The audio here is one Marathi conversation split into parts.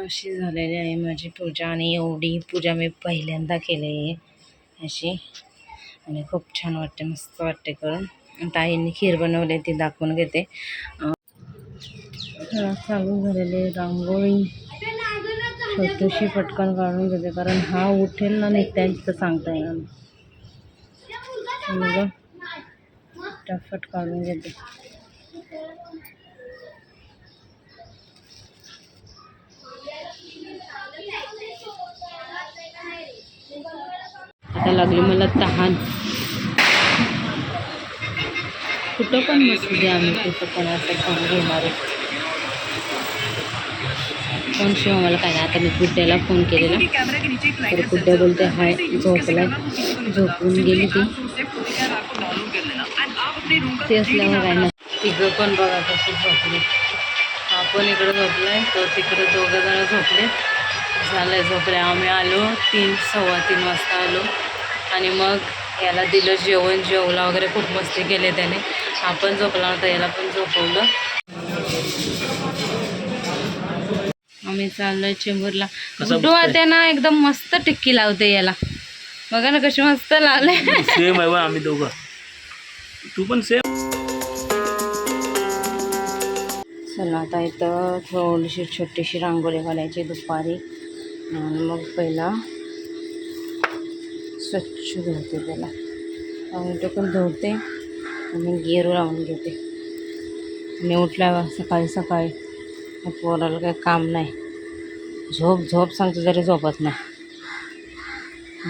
अशी झालेली आहे माझी पूजा आणि एवढी पूजा मी पहिल्यांदा केली आहे अशी. आणि खूप छान वाटते मस्त वाटते करून. ताईंनी खीर बनवली ती दाखवून घेते. चालू झालेली रांगोळी. छोटीशी पटकन काढून घेते कारण हा उठेल ना नाही त्यांचं सांगता येणार नाही. मग फटाफट काढून घेते. आता लागली मला तहान. कुठं पण नसू द्या आम्ही कुठं पण असं खाऊन घेणार आहे. फोन शिव मला काय नाही आता मी गुड्ड्याला फोन केलेला. तर गुड्ड्या बोलते हाय झोपला झोपून गेली ती. ते असल्यावर काय ना तिघं पण बघा कशी झोपली. आपण पण इकडं झोपलाय तर तिकडं दोघं जण झोपले. झालंय झोपले आम्ही आलो तीन सव्वा तीन वाजता आलो. आणि मग याला दिलं जेवण. जेवला वगैरे खूप मस्ती केली त्याने. आपण झोपला नव्हता याला पण झोपवलं. आम्ही चाललोय चेंबूरला. गुड्डू आता ना एकदम मस्त टिक्की लावते याला. बघा ना कशी मस्त लावले. सेम आहे बा आम्ही दोघं. तू पण सेम चला आता इथं थोडीशी छोटीशी रांगोळी घालायची दुपारी. आणि मग पहिला स्वच्छ धुवते त्याला टोमॅटो टोकून धुवते आणि गेरू लावून घेते. आणि उठल्यावर सकाळी सकाळी पोराला काही काम नाही. झोप झोप सांगतो जरी झोपत नाही.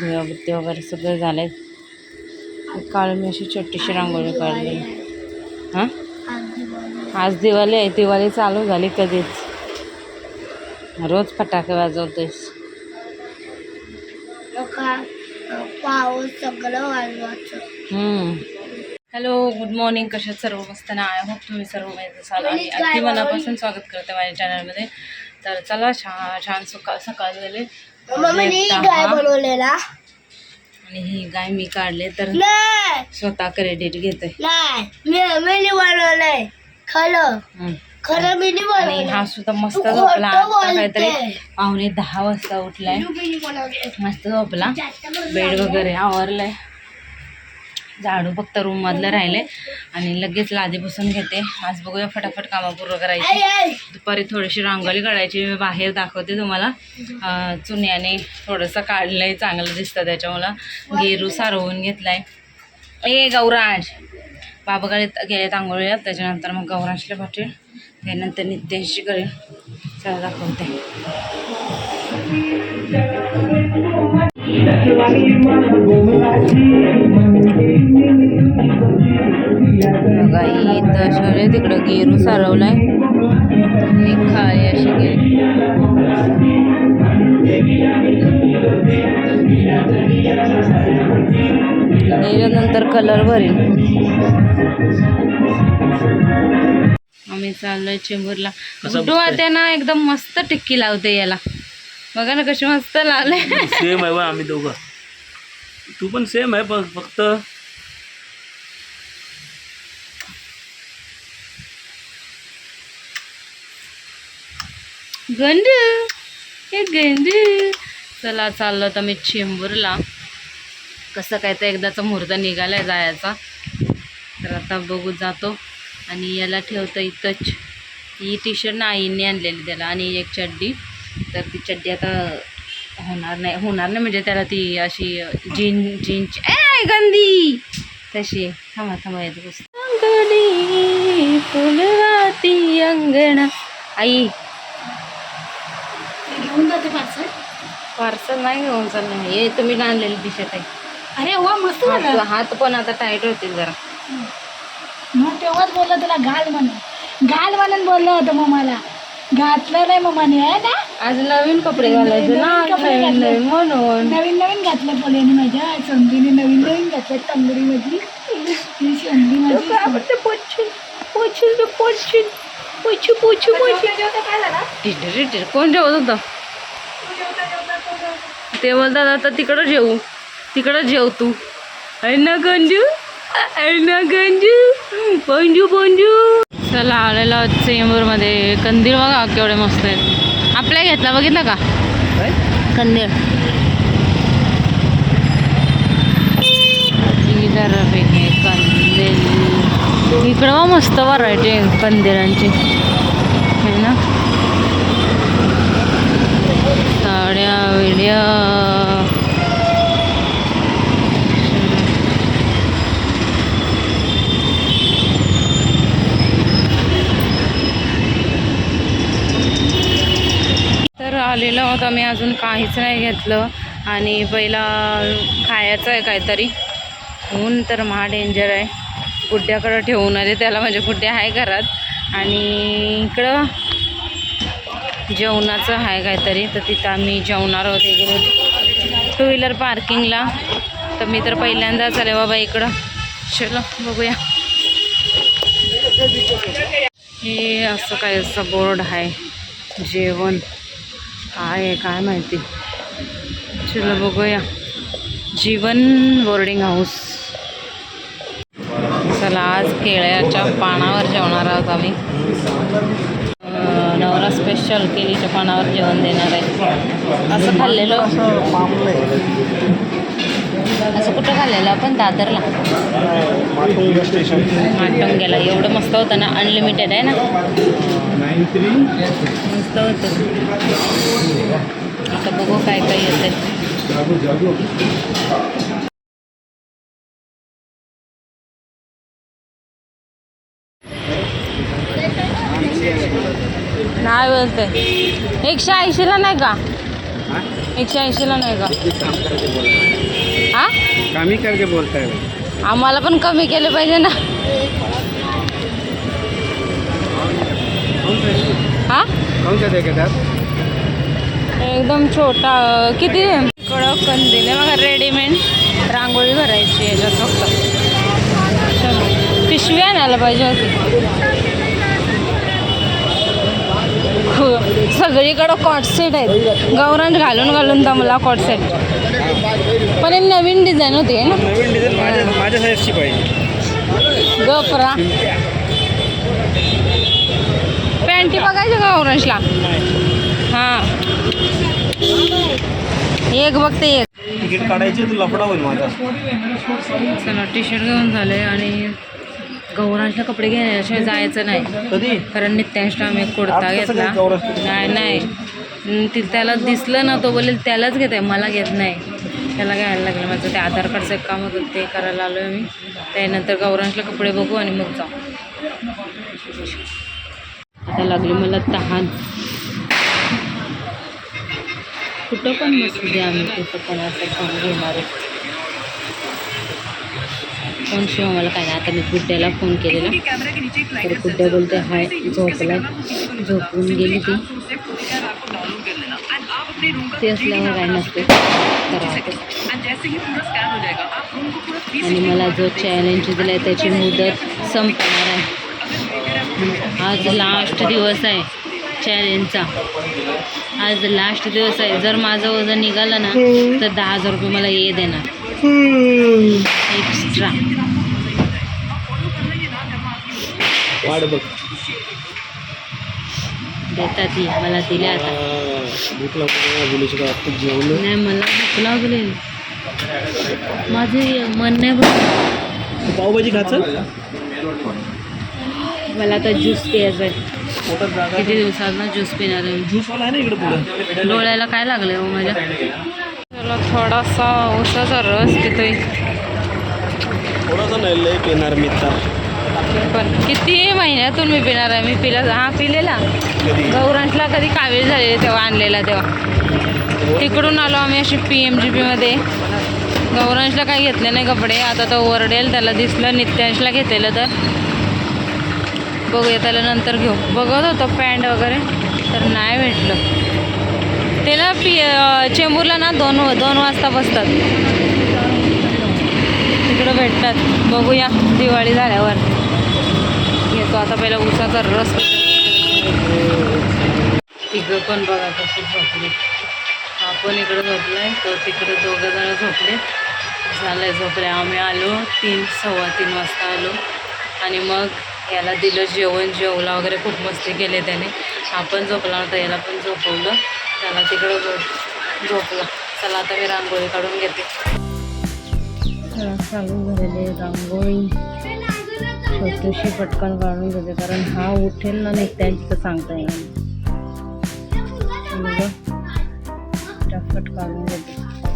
देवाबत्ती वगैरे सगळे झाले. काल मी अशी छोटीशी रांगोळी काढली. हां? आज दिवाळी आहे. दिवाळी चालू झाली कधीच. रोज फटाके वाजवतेस. पाऊस सगळं वाजवायचं. हॅलो गुड मॉर्निंग कशात सर्व मस्त ना? आय होप तुम्ही सर्व मजेत असाल. आणि अगदी मनापासून स्वागत करते माझ्या चॅनलमध्ये तर चला छान छान सकाळ सकाळ झाले. बनवलेला. आणि ही गाय मी काढले तर स्वतः क्रेडिट घेते. मी मीनी बनवलंय. खरं. खरं आणि हा सुद्धा मस्त झोपला आता काहीतरी. पावणे दहा वाजता उठलाय. मस्त झोपला. बेड वगैरे आवरलंय. झाडू फक्त रूम मधलं राहिले आणि लगेच लादी पुसून घेते. आज बघूया फटाफट कामं पूर्ण आई, करायची. दुपारी थोडीशी रांगोळी काढायची. मी बाहेर दाखवते तुम्हाला. चुन्याने थोडंसं काढलंय. चांगलं दिसतं त्याच्यामुळं. गेरू सारवून घेतलाय. ए गौराज. बाबाकडे गेले आंघोळीला. त्याच्यानंतर मग गौराजला पाठवेल. त्यानंतर नित्यांशी करेल. चला दाखवते. गाई इथं शौर्य तिकडं गेरू सारवलाय. एक खाळी अशी गेली. नंतर कलर भरेल आम्ही चाललोय चेंबूरला. गुड्डू बघताय? आता ना एकदम मस्त टिक्की लावते याला. बघा ना कशी मस्त लावले सेम आहे बा आम्ही दोघं. तू पण सेम आहे फक्त. गंडू हे गंडू. चला चाललो तर मी चेंबूरला. कसं काय तर एकदाचा मुहूर्त निघालाय जायचा. तर आता बघू जातो. आणि याला ठेवतं इथंच. ही टी शर्ट ना आईने आणलेली त्याला आणि एक चड्डी. तर ती चड्डी आता होणार नाही. होणार नाही म्हणजे त्याला ती अशी जीन जीनची ए गंदी! तशी. थांबा थांबा येतो. अंगणी फुलवाती अंगणा. आई. घेऊन जाते पार्सल पार्सल नाही घेऊन चाललं हे तुम्ही आणलेली टी शर्ट आहे. अरे वा मस्त हात पण आता टाईट होतील जरा. मग तेव्हाच बोललं तुला घाल म्हणून. घाल म्हणून बोललं होतं मग मला. घातलं नाही मम्माने आहे ना? आज नवीन कपडे घालायचे ना नवीन कपडे नवीन घातले. नवीन म्हणून. नवीन नवीन घातलं पोल्याने माझ्या संधीने नवीन नवीन घातलं टंगडी माझी ही संधी माझी टिटर टिटर कोण जेवत होतं? ते बोलतात आता तिकडं जेवू तिकडं जेव तू. आहे ना गंजू? आहे पंजू पंजू चला आलेलो चेंबूरमध्ये. कंदील बघा केवढे मस्त आहेत. आपल्या घेतला बघितलं का? काय कंदील. इधर है कंदील. इकडं बघ मस्त व्हरायटी आहे कंदिलांची. है ना? साड्या विड्या तर आलेलो आहोत. आम्ही अजून काहीच नाही घेतलं. आणि पहिला खायचं आहे काहीतरी. ऊन तर महा डेंजर आहे. गुड्ड्याकडं ठेवून आले. त्याला म्हणजे गुड्ड्या आहे घरात. आणि इकडं जेवणाचं आहे काहीतरी. तर तिथं आम्ही जेवणार आहोत इकडे. टू व्हीलर पार्किंगला तर मी तर पहिल्यांदाच आले बाबा इकडं. चलो बघूया. हे असं काय असं बोर्ड आहे. जेवण. काय आहे काय माहिती. चलो बघूया. Jeevan boarding house. चला आज केळ्याच्या पानावर जेवणार आहोत आम्ही. नवरा स्पेशल केळीच्या पानावर जेवण देणार आहे. असं खाल्लेलं? असं कुठं खाल्लेलं? आपण दादरला. माटुंगा स्टेशन गेला एवढं मस्त होतं ना अनलिमिटेड आहे ना? मस्त होतं आता बघू काय काय येतं जागो जागो नाही बोलते. एकशे ऐंशीला नाही का? एकशे ऐंशीला नाही का? हा? कमी करके बोलता है आम्हाला पण कमी केले पाहिजे ना. हा? कौन सा देखे साहब एकदम छोटा किती? कडक कंदील आहे बघा रेडीमेड रांगोळी भरायची याच्यात फक्त. पिशवी आणायला पाहिजे होती. खू- सगळीकडं कॉट सेट आहेत. गौरांज घालून घालून दमला कॉट सेट पण हे नवीन डिझाईन होती ना? नवीन डिझाईन माझ्या माझ्या साईजची पाहिजे. गपरा पॅन्टी बघायच्या का ऑरेंजला हां. एक बघते एक. तिकीट काढायची तू लफडा होईल माझा. चला टी शर्ट घेऊन झाले आणि गौरांशला कपडे घेण्याशिवाय जायचं नाही. कधी? कारण नित्यांशला आम्ही एक कसं घेतला? नाही नाही. ती त्याला दिसलं ना तो बोलेल त्यालाच घेत आहे मला घेत नाही. त्याला घ्यायला लागलं माझं. ते आधार कार्डचं एक काम होतं ते करायला आलो आहे मी त्यानंतर गौरांशला कपडे बघू आणि मग जाऊ. आता लागली मला तहान. कुठं पण बसू दे आम्ही तिथं पण असं खाऊन घेणार आहे. फोन शिवाय मला काय नाही आता मी गुड्ड्याला फोन केलेला. तर गुड्ड्या बोलते हाय झोपला. झोपून गेली ती. ते असल्यावर काय नसते. आणि मला जो चॅलेंज दिला आहे त्याची मुदत संपणार आहे. आज लास्ट दिवस आहे. चॅलेंजचा. आज लास्ट दिवस आहे. जर माझं वजन निघालं ना तर दहा हजार रुपये मला ये देणार. एक्स्ट्रा वाढ बघ. देतात ती मला दिले आता. भूक लागली बोलू शकतो आता जेवण नाही मला भूक लागली. माझे मन नाही बघ पावभाजी खाचं मला आता ज्यूस प्यायचा आहे किती दिवसात ना ज्यूस पिणार आहे? डोळ्याला काय लागलं हो माझ्या? चला थोडासा ऊसाचा रस पितोय. थोडासा नाही लय पेणार मित्ता पण किती महिन्यातून मी पिणार आहे? मी पिला हा पिलेला. गौरांशला कधी कावीळ झालेली तेव्हा आणलेला तेव्हा. तिकडून आलो आम्ही अशी पी एम जी पीमध्ये गौरांशला काही घेतले नाही कपडे. आता तो ओरडेल त्याला दिसलं नित्यांशला घेतलेलं तर. बघूया त्याला नंतर घेऊ. बघत होतो पॅन्ट वगैरे तर नाही भेटलं. ते ना पी चेंबूरला ना दोन दोन वाजता बसतात. तिकडं भेटतात. बघूया दिवाळी झाल्यावर. घेतो आता पहिला उसाचा रस. तिघं पण बघा कशी झोपले. आपण इकडं झोपलाय तर तिकडं दोघं जण झोपले. झालंय झोपले. आम्ही आलो तीन सव्वा तीन वाजता आलो. आणि मग याला दिलं जेवण जेवला वगैरे खूप मस्ती केली त्याने. आपण झोपला होता याला पण झोपवलं. त्याला तिकडं झोपलं. चला आता मी रांगोळी काढून घेते. चला चालू झालेली रांगोळी. छोटीशी पटकन काढून घेते कारण हा उठेल ना नाही त्यांचं सांगता येईल. मग काढून घेते.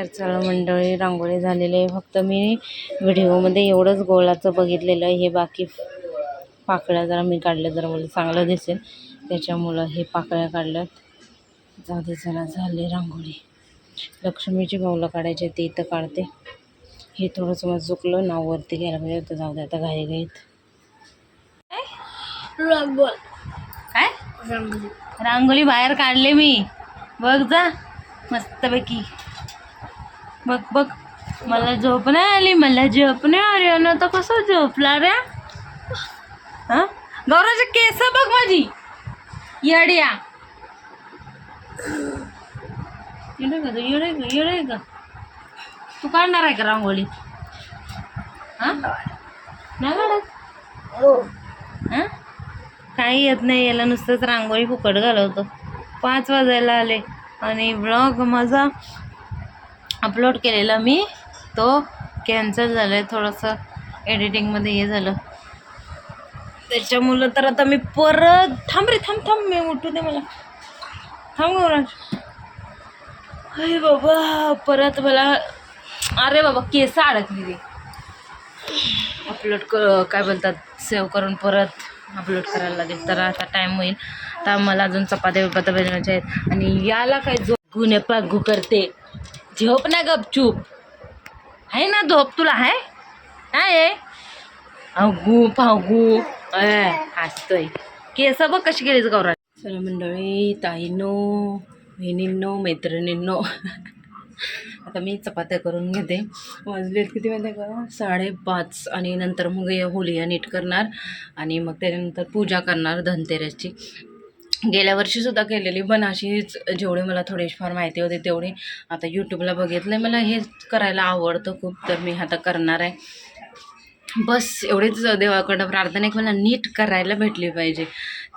तर चला मंडळी रांगोळी झालेली आहे. फक्त मी व्हिडिओमध्ये एवढंच गोळाचं बघितलेलं आहे. हे बाकी पाकळ्या जरा मी काढल्या जरा मला चांगलं दिसेल. त्याच्यामुळं हे पाकळ्या काढल्यात. जाऊ दे चला झाले रांगोळी. लक्ष्मीची पावलं काढायची ते इथं काढते. हे थोडंसं मला चुकलं नाव वरती घ्यायला पाहिजे होतं. जाऊ दे आता घाई घाईत. काय? रांगोळी बाहेर काढले मी. बघ जा मस्तपैकी. बघ बघ. मला झोप नाही आली मला झोप नाही आली. आणि आता कसं झोपला रे हा? गौराचे केस बघ माझी. येड्या येडे का तू? येडे का? येडे का? तू काढणार आहे का रांगोळी? हां? नाही काढत? काही येत नाही याला नुसतंच रांगोळी फुकट घालवतो. पाच वाजायला आले. आणि ब्लॉग माझा अपलोड केलेला मी तो कॅन्सल झाला आहे थोडंसं एडिटिंगमध्ये हे झालं. त्याच्यामुळं तर आता मी परत थांब रे थांब थांब मी उठू दे मला. थांब अरे बाबा परत मला अरे बाबा केस अडकली रे. अपलोड क काय बोलतात सेव्ह करून परत अपलोड करायला लागेल. तर आता टाईम होईल. तर मला अजून चपात्या बिपात्या बनवायच्या आहेत. आणि याला काय जो गुन्हे पागू करते. झोप ना गपचूप आहे ना झोप तुला आहे? आहे? अगू फागू अय, हसतोय. केस बघ कशी गेलीच गौरा सर मंडळी ताईनो बहिणींनो मैत्रिणींनो. आता मी चपात्या करून घेते. वाजलेत किती माहिती आहे का? साडेपाच आणि नंतर मग हे होलिया नीट करणार आणि मग त्याच्यानंतर पूजा करणार धनतेरसची. गेल्या वर्षीसुद्धा केलेली पण अशीच जेवढी मला थोडीफार माहिती होती तेवढी आता यूट्यूबला बघितलं मला हे करायला आवडतं खूप तर मी आता करणार आहे. बस एवढीच देवाकडं प्रार्थना एक की मला नीट करायला भेटली पाहिजे.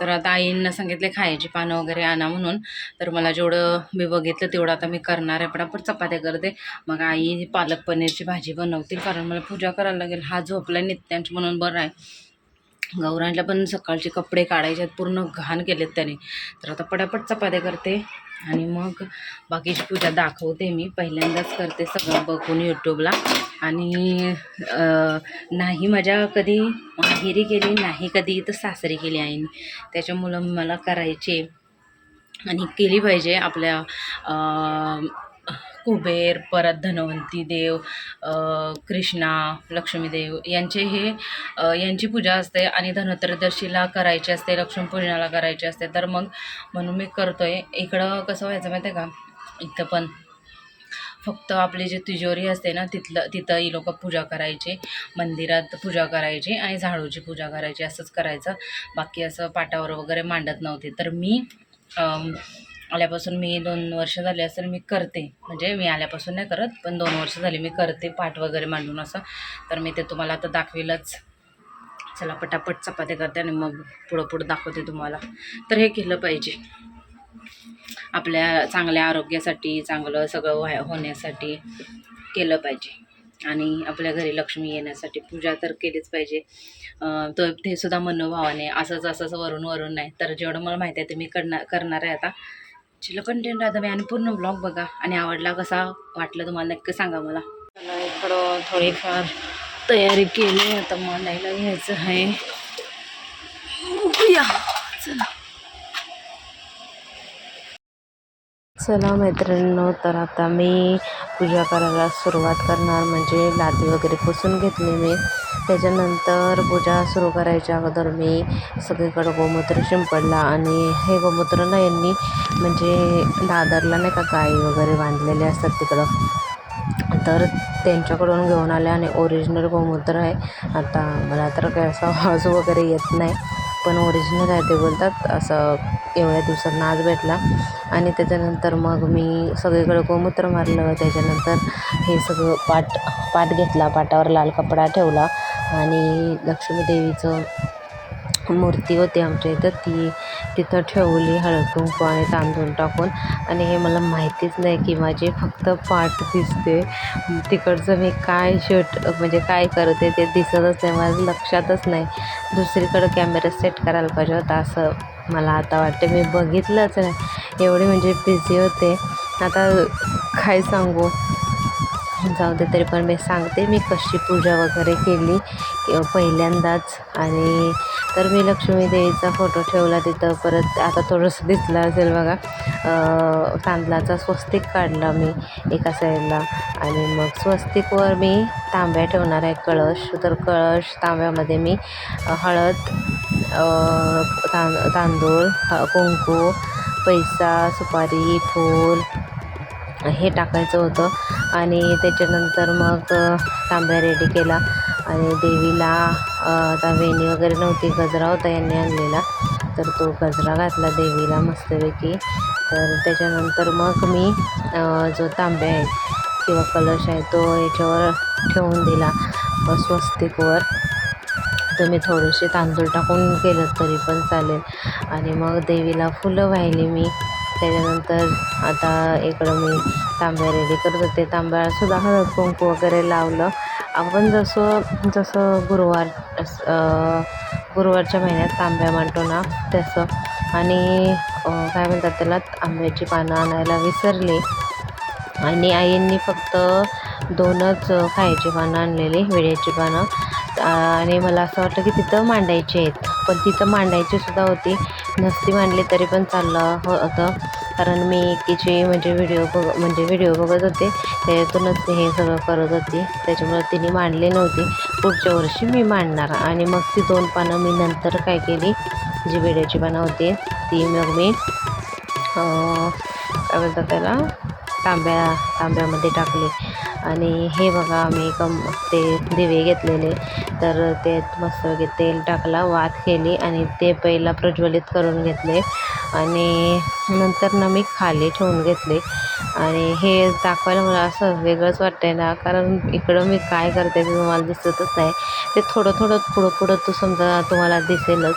तर आता आईंना सांगितले खायची पानं वगैरे आणा म्हणून. तर मला जेवढं मी बघितलं तेवढं आता मी करणार आहे. पटापट चपात्या करते. मग आई पालक पनीरची भाजी बनवतील कारण मला पूजा करायला लागेल. हा झोपला नित्यांश म्हणून बरं आहे. गौरांला पण सकाळचे कपडे काढायचे आहेत पूर्ण घाण केलेत त्याने. तर आता पटापट चपात्या करते आणि मग बाकीची पूजा दाखवते मी. पहिल्यांदाच करते सगळं बघून यूट्यूबला आणि नाही माझ्या कधी माहेरी केली नाही कधी तर सासरी केली आईने. त्याच्यामुळं मला करायचे आणि केली पाहिजे आपल्या कुबेर परत धनवंती देव कृष्णा लक्ष्मीदेव यांचे हे यांची पूजा असते आणि धनत्रदर्शीला करायची असते लक्ष्मीपूजनाला करायची असते. तर मग म्हणून मी करतो आहे इकडं कसं व्हायचं माहिती आहे का? इथं पण. फक्त आपली जी तिजोरी असते ना तिथलं तिथं ही लोक पूजा करायची मंदिरात पूजा करायची आणि झाडूची पूजा करायची असंच करायचं. बाकी असं पाटावर वगैरे मांडत नव्हते. तर मी आल्यापासून मी दोन वर्ष झाले असेल मी करते. म्हणजे मी आल्यापासून नाही करत पण दोन वर्ष झाली मी करते पाठ वगैरे मांडून असं. तर मी ते तुम्हाला आता दाखवेलच. चला पटापट चपाती करते आणि मग पुढं पुढं दाखवते तुम्हाला. तर हे केलं पाहिजे. आपल्या चांगल्या आरोग्यासाठी चांगलं सगळं व्हाय होण्यासाठी केलं पाहिजे. आणि आपल्या घरी लक्ष्मी येण्यासाठी पूजा तर केलीच पाहिजे. तर ते सुद्धा मनोभावाने असंच असंच वरून वरून नाही. तर जेवढं मला माहिती आहे ते मी करणार करणार आहे आता. चिलं कंटेंट राहता मी आणि पूर्ण ब्लॉग बघा आणि आवडला कसा वाटलं तुम्हाला नक्की सांगा मला. मला इकडं थोडीफार तयारी केली आता मला घ्यायचं आहे. बघूया चला. चला मैत्रिणींनो तर आता मी पूजा करायला सुरुवात करणार. म्हणजे लादी वगैरे पुसून घेतली मी. त्याच्यानंतर पूजा सुरू करायच्या अगोदर मी सगळीकडं गोमूत्र शिंपडला आणि हे गोमूत्र ना यांनी म्हणजे दादरला नाही का गाई वगैरे बांधलेले असतात तिकडं. तर त्यांच्याकडून घेऊन आले आणि ओरिजिनल गोमूत्र आहे. आता मला तर काय असा आवाज वगैरे येत नाही. पण ओरिजिनल आहे ते बोलतात. असं एवढ्या दिवसात आज भेटला. आणि त्याच्यानंतर मग मी सगळीकडे गोमूत्र मारलं. त्याच्यानंतर हे सगळं पाट पाट घेतला. पाटावर लाल कपडा ठेवला. आणि लक्ष्मी देवीचं मूर्ती होती आमच्या इथं. ती तिथं ठेवली हळद कुंकू आणि तांदूळ टाकून. आणि हे मला माहितीच नाही की माझी फक्त पाठ दिसते. तिकडचं मी काय शूट म्हणजे काय करते ते दिसतच नाही माझं लक्षातच नाही. दुसरीकडं कॅमेरा सेट करायला पाहिजे होता असं मला आता वाटते. मी बघितलंच नाही. एवढी म्हणजे बिझी होते. आता काय सांगू? जाऊ दे तरी पण मी सांगते. मी कशी पूजा वगैरे केली पहिल्यांदाच. आणि तर मी लक्ष्मी देवीचा फोटो ठेवला तिथं. परत आता थोडंसं दिसलं असेल बघा. तांदळाचा स्वस्तिक काढला मी एका साईडला. आणि मग स्वस्तिकवर मी तांब्या ठेवणार आहे कळश. तर कळश तांब्यामध्ये मी हळद तां तांदूळ कुंकू पैसा सुपारी फूल हे टाकायचं होतं. आणि त्याच्यानंतर मग तांब्या रेडी केला. आणि देवीला आता वेणी वगैरे नव्हती गजरा होता यांनी आणलेला. तर तो गजरा घातला देवीला मस्तपैकी. तर त्याच्यानंतर मग मी जो तांब्या आहे किंवा कलश आहे तो याच्यावर ठेवून दिला. स्वस्तिकवर तुम्ही थोडेसे तांदूळ टाकून केलं तरी पण चालेल. आणि मग देवीला फुलं वाहिली मी. त्याच्यानंतर आता इकडं मी तांब्या रेडी करत होते. तांब्यालासुद्धा हळद कुंकू वगैरे लावलं. आपण जसं जसं गुरुवार गुरुवारच्या महिन्यात तांब्या मांडतो ना तसं. आणि काय म्हणतात त्याला आंब्याची पानं आणायला विसरले. आणि आईंनी फक्त दोनच खायची पानं आणलेली विड्याची पानं. आणि मला असं वाटलं की तिथं मांडायची आहेत. पण तिथं मांडायची सुद्धा होती. नसती मांडली तरी पण चाललं हो होतं. कारण मी तिचे म्हणजे व्हिडिओ बघ म्हणजे व्हिडिओ बघत होते. त्याच्यातूनच मी हे सगळं करत होती. त्याच्यामुळे तिने मांडली नव्हती. पुढच्या वर्षी मी मांडणार. आणि मग ती दोन पानं मी नंतर काय केली? जी व्हिडिओची पानं होती ती मग मी काय बोलतात त्याला? तांब्या तांब्यामध्ये टाकले. आणि हे बघा आम्ही कम ते दिवे घेतलेले. तर ते मस्तपैकी तेल टाकला वात केली आणि ते पहिला प्रज्वलित करून घेतले. आणि नंतर ना मी खाली ठेवून घेतले. आणि हे दाखवायला मला असं वेगळंच वाटतंय ना कारण इकडं मी काय करते ते तुम्हाला दिसतच नाही. ते थोडं थोडं पुढं पुढं तो समजा तुम्हाला दिसेलच.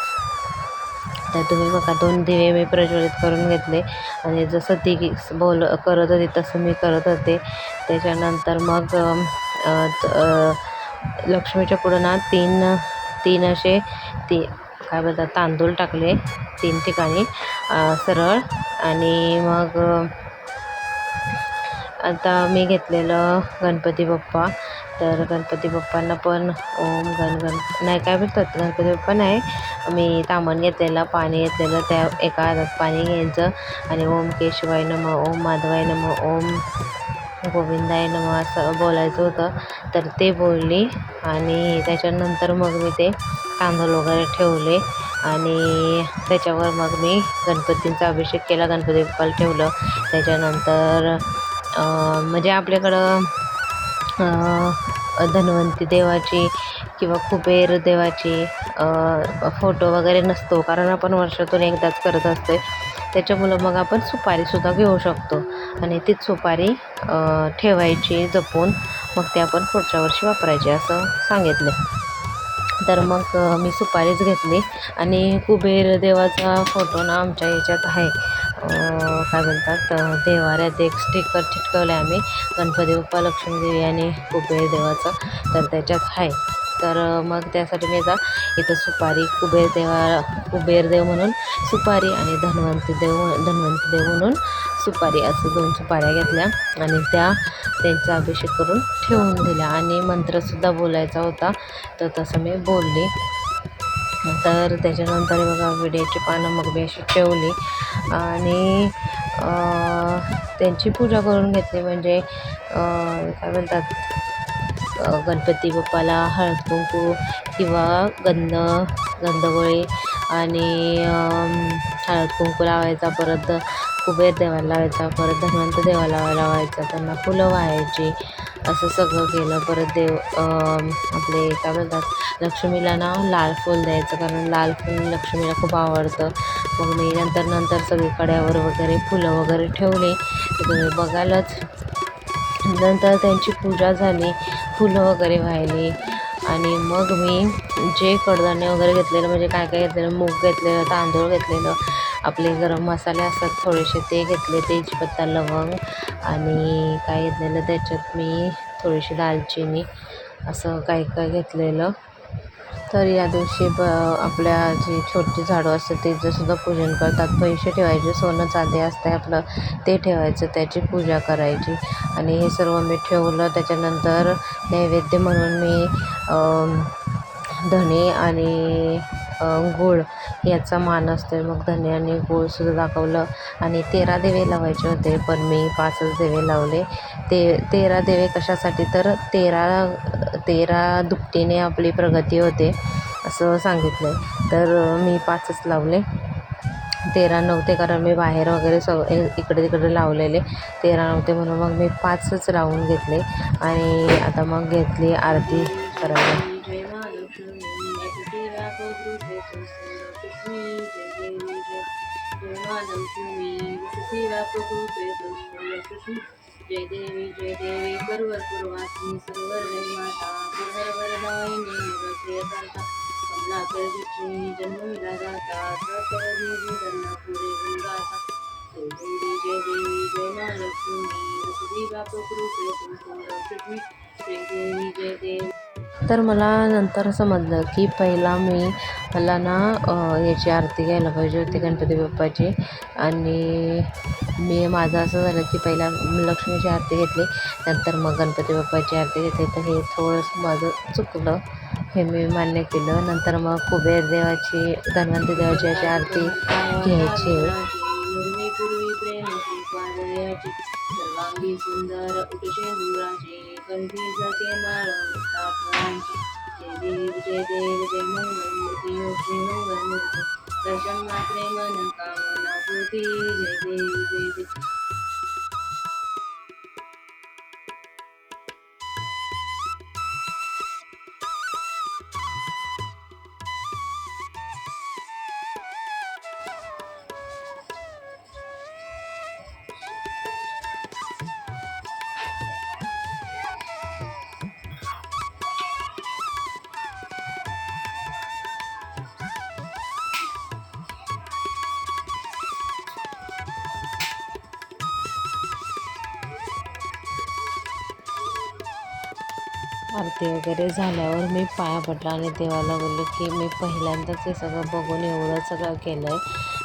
तर तुम्ही बघा दोन दिवे मी प्रज्वलित करून घेतले. आणि जसं ती बोल करत होती तसं मी करत होते. त्याच्यानंतर मग लक्ष्मीच्या पुढं ना तीन तीन असे ती काय बोलतात तांदूळ टाकले. तीन ठिकाणी सरळ. आणि मग आता मी घेतलेलं गणपती बाप्पा. तर गणपती बाप्पांना पण ओम गण गण नाही काय म्हणतात? गणपती बाप्पा नाही. मी तामण घेतलेलं पाणी घेतलेलं त्या एका हातात पाणी घ्यायचं आणि ओम केशवाय नम ओम माधवाय नम ओम गोविंदाय नम असं बोलायचं होतं. तर ते बोलली आणि त्याच्यानंतर मग मी ते तांदूळ वगैरे ठेवले आणि त्याच्यावर मग मी गणपतींचा अभिषेक केला गणपती बाप्पाला ठेवलं. त्याच्यानंतर म्हणजे आपल्याकडं धन्वंती देवाची किंवा कुबेर देवाची फोटो वगैरे नसतो कारण आपण वर्षातून एकदाच करत असते त्याच्यामुळं मग आपण सुपारीसुद्धा घेऊ शकतो. आणि तीच सुपारी ठेवायची जपून मग ते आपण पुढच्या वर्षी वापरायची असं सांगितलं तर मग मी सुपारीच घेतली. आणि कुबेर देवाचा फोटो ना आमच्या ह्याच्यात आहे. काय बोलतात देवाऱ्यात एक स्टिकर चिटकवलं आहे आम्ही. गणपती बाप्पा लक्ष्मीदेवी आणि कुबेर देवाचं. तर त्याच्यात आहे. तर मग त्यासाठी मी आता इथं सुपारी कुबेर देवा कुबेर देव म्हणून सुपारी आणि धन्वंती देव धन्वंती देव म्हणून सुपारी असं दोन सुपाऱ्या घेतल्या आणि त्या त्यांचा अभिषेक करून ठेवून दिल्या. आणि मंत्रसुद्धा बोलायचा होता तर तसं मी बोलले. तर त्याच्यानंतर बघा विड्याची पानं मग मी अशी ठेवली आणि त्यांची पूजा करून घेतली. म्हणजे काय म्हणतात गणपती बाप्पाला हळद कुंकू किंवा गंध गंधगोळी आणि हळद कुंकू लावायचा परत कुबेर देवाला लावायचा परत धन्वंत देवाला लावायचा त्यांना फुलं वाहायची असं सगळं केलं. परत देव आपले काय म्हणतात लक्ष्मीला ना लाल फूल द्यायचं कारण लाल फूल लक्ष्मीला खूप आवडतं. मग मी नंतर नंतर सगळी कड्यावर वगैरे फुलं वगैरे ठेवले. तुम्ही बघालच नंतर त्यांची पूजा झाली फुलं वगैरे वाहिली आणि मग मी जे कडधान्य वगैरे घेतलेलं म्हणजे काय काय घेतलेलं मूग घेतलेलं तांदूळ घेतलेलं आपले गरम मसाले असतात थोडेसे ते घेतले तेजपत्ता लवंग आणि काय घेतलेलं त्याच्यात मी थोडीशी दालचिनी असं काय काय घेतलेलं. तर या दिवशी ब आपल्या जी छोटी झाडं असतात त्याचंसुद्धा पूजन करतात पैसे ठेवायचे सोनं चांदी असते आपलं ते ठेवायचं त्याची पूजा करायची. आणि हे सर्व मी ठेवलं त्याच्यानंतर नैवेद्य म्हणून मी धणे आणि गूळ याचा मान असतो मग धने आणि गूळसुद्धा दाखवलं. आणि तेरा दिवे लावायचे होते पण मी पाचच दिवे लावले. ते तेरा दिवे कशासाठी? तर तेरा तेरा दुपटीने आपली प्रगती होते असं सांगितलं आहे तर मी पाचच लावले. तेरा नव्हते कारण मी बाहेर वगैरे स इकडे तिकडे लावलेले. तेरा नव्हते म्हणून मग मी पाचच लावून घेतले. आणि आता मग घेतली आरती करायला. जय देवी जय देवी पूर्वासिनी माता पुनर्वरदायिनी कमलाकर विष्णी जन्मविला जाता गुणगाता जय देवी जय देवी जय महालक्ष्मी जय देवी जय देवी तर मला नंतर समजलं की पहिला मी मला ना याची आरती घ्यायला पाहिजे होती गणपती बाप्पाची. आणि मी माझं असं झालं की पहिला लक्ष्मीची आरती घेतली नंतर मग गणपती बाप्पाची आरती घेतली. तर हे थोडंसं माझं चुकलं हे मी मान्य केलं. नंतर मग कुबेर देवाची धन्वंती देवाची अशी आरती घ्यायची. पूर्वी प्रेमाची पादयाची सर्वांगी सुंदर उटशेंदुराची कंठी जाते माळ मुक्ताफळांची जय देव जय देव जय मंगलमूर्ती आरती वगैरे झाल्यावर मी पाया पडला आणि देवाला बोलले की मी पहिल्यांदाच हे सगळं बघून एवढं सगळं केलं आहे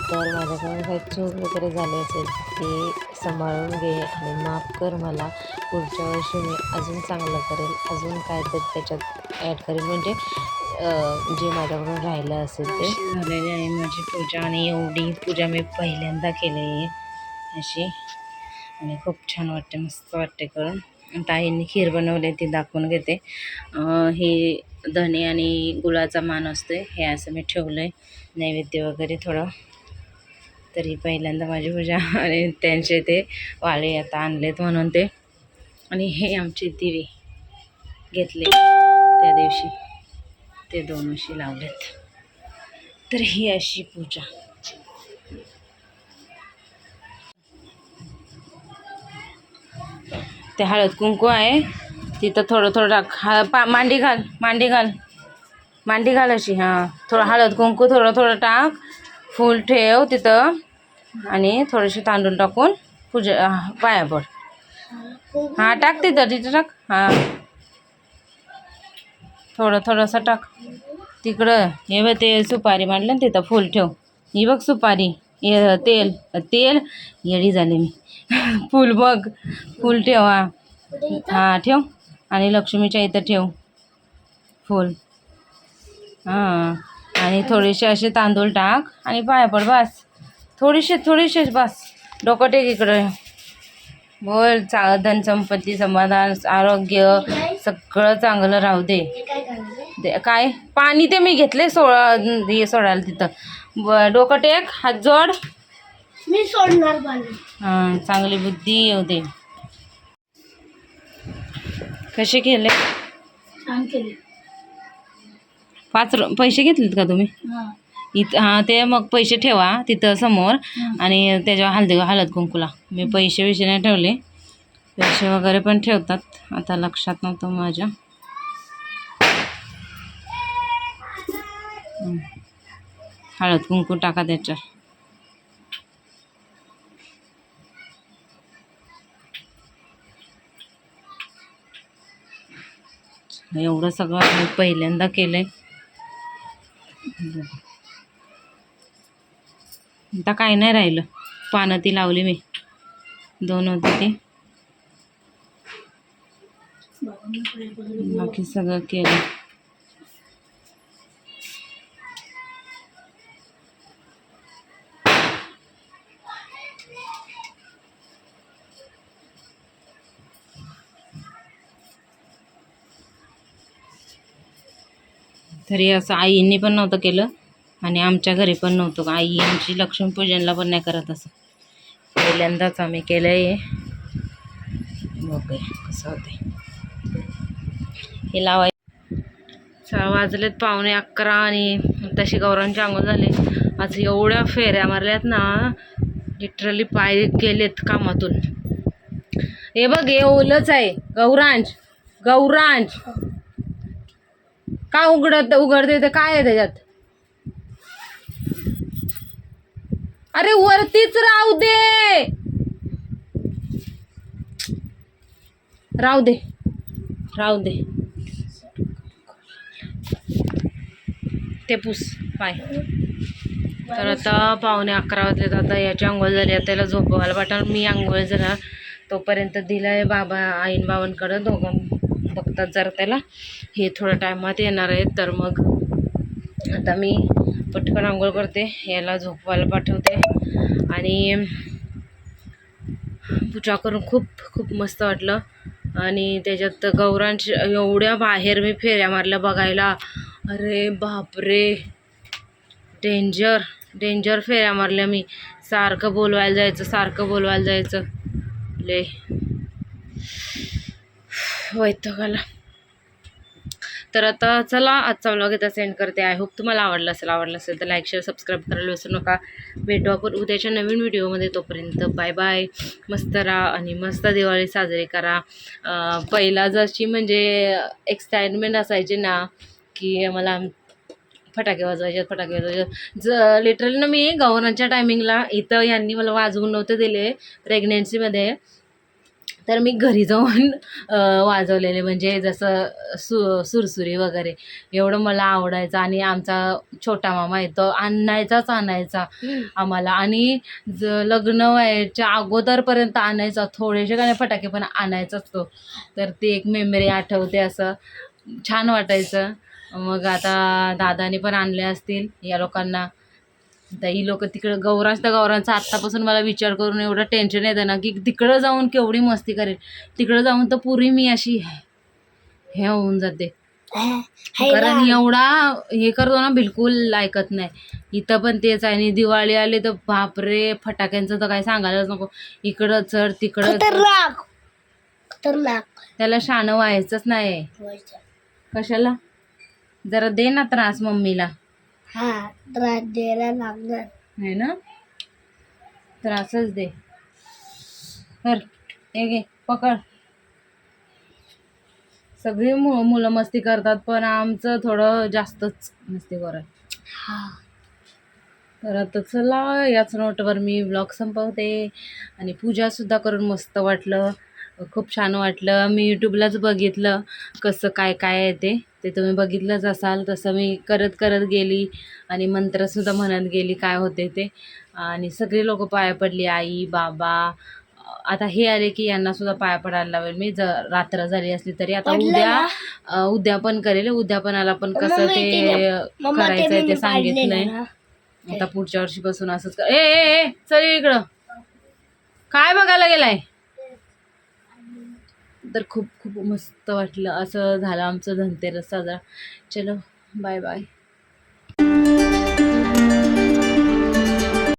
तर माझ्याकडून काही चूक वगैरे झाली असेल ती सांभाळून घे आणि माफ कर मला. पुढच्या वर्षी मी अजून चांगलं करेल. अजून काय तर त्याच्यात ॲड करेल. म्हणजे जे माझ्याकडून राहिलं असेल ते. झालेली आहे माझी पूजा आणि एवढी पूजा मी पहिल्यांदा केली आहे. अशी. आणि खूप छान वाटते. मस्त वाटते करून. ताईंनी खीर बनवली ती दाखवून घेते. ही हे धने आणि गुळाचा मान असतो हे असं मी ठेवलं आहे नैवेद्य वगैरे थोडं. तरी पहिल्यांदा माझी पूजा आणि त्यांचे ते वाळे आता आणलेत म्हणून ते. आणि हे आमचे दिवे घेतले त्या दिवशी. ते दोन अशी लावलेत. तर ही अशी पूजा. ते हळद कुंकू आहे. तिथं थोडं थोडं टाक. पा मांडी घाल मांडी घाल. मांडी घाल अशी हां. थोडं हळद कुंकू थोडं थोडं टाक. फूल ठेव तिथं. आणि थोडेसे तांदूळ टाकून पूजा पाया पड हां टाक तिथं तिथं टाक. हां. थोडं थोडंसं टाक. तिकडं हे बघ ते सुपारी मांडलं ना तिथं फूल ठेव. ही बघ सुपारी. तेल तेल येडी झाले मी. फूल बघ फूल ठेव. हा हां ठेव. आणि लक्ष्मीच्या इथं ठेव. फूल. हां आणि थोडेसे असे तांदूळ टाक आणि पाया पड बस. थोडीशे थोडीशेच बस. डोकं टेक इकडं. बोल चा धन संपत्ती समाधान आरोग्य सगळं चांगलं राहू दे. दे काय? पाणी ते मी घेतले सोळा हे सोडायला तिथं. डोकं टेक हात जोड. मी सोडणार हां चांगली बुद्धी येऊ दे. कसे केले? पाच रु- पैसे घेतलेत का तुम्ही? हा. इथं हां ते मग पैसे ठेवा तिथं समोर. आणि त्याच्यावर हळदी हळद कुंकूला. मी पैसे विषय नाही ठेवले. पैसे वगैरे पण ठेवतात. आता लक्षात नव्हतं माझ्या. हळद कुंकू टाका त्याच्यावर एवढं सगळं मी पहिल्यांदा केलंय। आता काय नाही राहिलं पानं ती लावली मी दोन होती ती। बाकी सगळं केलं तरी असं आईंनी पण नव्हतं केलं आणि आमच्या घरी पण नव्हतं. आई आमची लक्ष्मीपूजनला पण नाही करत असं. पहिल्यांदाच आम्ही केलं आहे बघ कसं होते हे लावाय वाजलेत पावणे अकरा आणि तशी गौरांची अंघोळ झाली. आज एवढ्या फेऱ्या मारल्यात ना लिटरली पाय गेलेत कामातून. हे बघ हे ओलच आहे. गौरांज गौरांज. का उघडत उघडते तर काय आहे त्याच्यात? अरे वरतीच राहू दे! राहू दे. राहू दे. ते पूस. पाय. तर आता पावणे अकरा वाजले आता याची आंघोळ झाली. आता त्याला झोपवायला पाठवणार. मी आंघोळ झाला तोपर्यंत दिलाय बाबा आईन बाबांकडं. दोघं बघतात जर त्याला. हे थोड्या टायमात येणार आहेत तर मग आता मी पटकन आंघोळ करते याला झोपवायला पाठवते. आणि पूजा करून खूप खूप मस्त वाटलं. आणि त्याच्यात गौरांची एवढ्या बाहेर मी फेऱ्या मारल्या बघायला. अरे बापरे! डेंजर डेंजर फेऱ्या मारल्या मी. सारखं बोलवायला जायचं सारखं बोलवायला जायचं. ले. वैताग आला तर आता चला आजचा व्लॉग इथं सेंड करते. आय होप तुम्हाला आवडलं असेल आवडलं असेल तर लाईक शेअर सबस्क्राईब करायला विसरू नका. भेटू आपण उद्याच्या नवीन व्हिडिओमध्ये तोपर्यंत बाय बाय मस्त राहा आणि मस्त दिवाळी साजरी करा. पहिला जशी म्हणजे एक्साइटमेंट असायची ना की मला फटाके वाजवायचे फटाके वाजवायचे. ज लिटरली ना मी गव्हर्नरच्या टायमिंगला इथं यांनी मला वाजवून नव्हते दिले प्रेग्नेन्सीमध्ये तर मी घरी जाऊन वाजवलेले. म्हणजे जसं सु सुरसुरी वगैरे एवढं मला आवडायचं. आणि आमचा छोटा मामा येतो आणायचाच आणायचा आम्हाला. आणि ज लग्न व्हायच्या अगोदरपर्यंत आणायचा. थोडेसे काही फटाके पण आणायचाच तो. तर ती एक मेमरी आठवते असं. छान वाटायचं. मग आता दादाने पण आणले असतील या लोकांना. आता ही लोक तिकडं गौरांश तर गौरांचा आत्तापासून मला विचार करून एवढं टेन्शन येतं ना की तिकडं जाऊन केवढी मस्ती करेल? तिकडं जाऊन तर पुरी मी अशी हे होऊन जाते. कारण एवढा हे करतो ना बिलकुल ऐकत नाही. इथं पण तेच आहे आणि दिवाळी आली तर बापरे फटाक्यांचं तर काय सांगायलाच नको. इकडं चढ तिकडं त्याला शाणं व्हायचंच नाही कशाला? जरा दे ना त्रास मम्मीला. हा त्रास द्यायला लागणार. आहे ना? त्रासच दे. हे घे पकड. सगळी मु मुलं मस्ती करतात पण आमचं थोडं जास्तच मस्ती करत. हा. तर आता चला याच नोटवर मी ब्लॉग संपवते. आणि पूजासुद्धा करून मस्त वाटलं. खूप छान वाटलं. मी यूट्यूबलाच बघितलं कसं काय काय आहे ते. ते तुम्ही बघितलंच असाल तसं मी करत करत गेली आणि मंत्रसुद्धा म्हणत गेली काय होते ते. आणि सगळी लोक पाया पडली आई बाबा. आता हे आले की यांना सुद्धा पाया पडायला लावेल. मी ज रात्र झाली असली तरी. आता पडलं उद्या ना? अ, उद्या पण करेल. उद्यापनाला पण कसं ते करायचं आहे ते सांगितलंय पाडलेलं ना. आता पुढच्या वर्षीपासून असंच ए ए चल इकडं. काय बघायला गेलाय? तर खूप खूप मस्त वाटलं. असं झालं आमचं धनतेरस साजरा. चलो बाय बाय